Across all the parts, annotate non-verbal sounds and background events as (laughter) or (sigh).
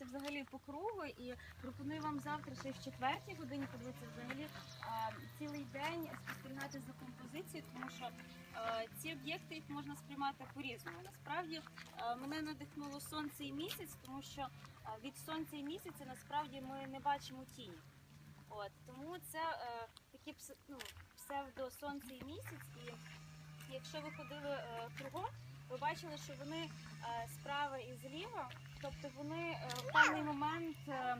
подивитися взагалі по кругу і пропоную вам завтра ще в четвертій годині подивитися взагалі цілий день спостерігати за композицією, тому що ці об'єкти їх можна сприймати по-різному. Насправді мене надихнуло сонце і місяць, тому що від сонця і місяця насправді ми не бачимо тіні. От тому це е, такі пс- ну, псевдо сонце і місяць. І якщо ви ходили е, кругом, ви бачили, що вони е, справа і зліва, тобто вони е, в певний момент е,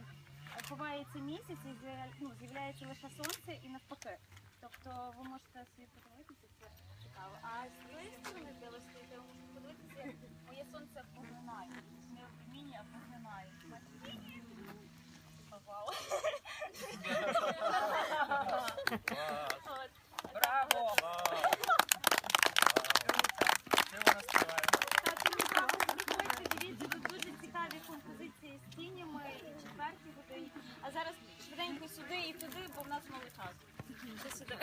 ховається місяць і ну, з'являється лише сонце і навпаки. Тобто ви можете собі подивитися, це цікаво. А з цієї сторони, де ви стоїте, ви можете подивитися, моє сонце поглинає. Не в промінні, а поглинає. Бачите? Типа, Вау. От. Браво! Так, тому завтра приходьте, дивіться, тут дуже цікаві композиції з тінями і четвертій годині. А зараз швиденько сюди і туди, бо в нас мало часу. Це сюди.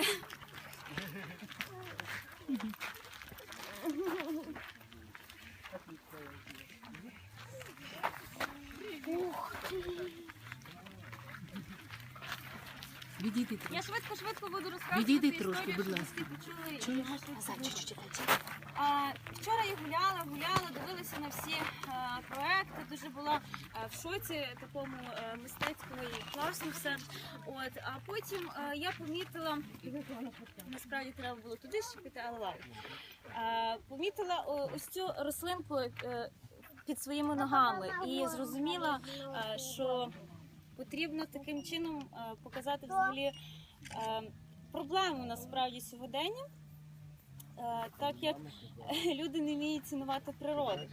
Відійди Я швидко швидко буду розказувати Відійди історію, трошки, будь щоб ласка. всі почули. Чуєш? А, Вчора я гуляла, гуляла, дивилася на всі е, проекти. Дуже була е, в шоці такому е, мистецькому і класно все. От а потім е, я помітила, насправді треба було туди ще піти, але ладно. Помітила ось цю рослинку під своїми ногами і зрозуміла, що потрібно таким чином показати взагалі проблему насправді сьогодення. Е, так як (laughs) люди не вміють цінувати природу.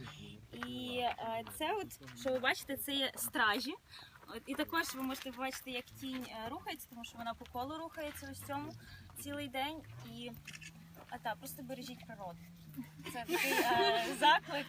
І е, це, от, що ви бачите, це є стражі. І також ви можете побачити, як тінь е, рухається, тому що вона по колу рухається ось цьому цілий день. І а та просто бережіть природу. Це такий заклик.